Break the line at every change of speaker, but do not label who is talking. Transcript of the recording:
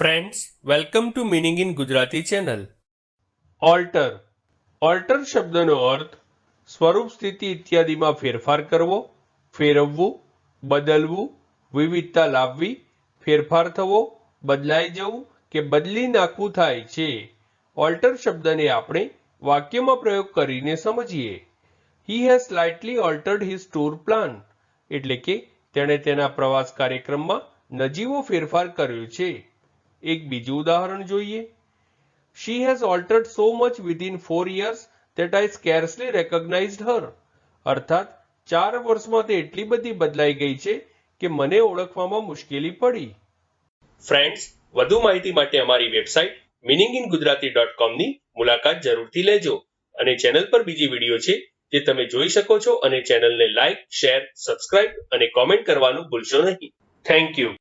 Friends welcome to meaning in Gujarati channel alter alter શબ્દનો અર્થ, સ્વરૂપ, સ્થિતિ ઇત્યાદિમાં ફેરફાર કરવો, ફેરવવું, બદલવું, વિવિધતા લાવવી, ફેરફાર થવો, બદલાઈ જવું કે બદલી નાખવું થાય છે. ઓલ્ટર શબ્દને આપણે વાક્યમાં પ્રયોગ કરીને સમજીએ. He has slightly altered his tour plan એટલે કે તેણે તેના પ્રવાસ કાર્યક્રમમાં નજીવો ફેરફાર કર્યો છે. એક બીજું ઉદાહરણ જોઈએ. She has altered so much within four years that I scarcely recognized her અર્થાત, ચાર વર્ષમાં તે એટલી બધી બદલાઈ ગઈ છે કે મને ઓળખવામાં મુશ્કેલી પડી. ફ્રેન્ડ્સ વધુ માહિતી માટે અમારી website meaning in Gujarati dot કોમની મુલાકાત જરૂરથી લેજો અને ચેનલ પર બીજી વીડિયો છે જે તમે જોઈ શકો છો અને ચેનલને લાઇક શેર સબસ્ક્રાઇબ અને કોમેન્ટ કરવાનું ભૂલશો નહીં. Thank you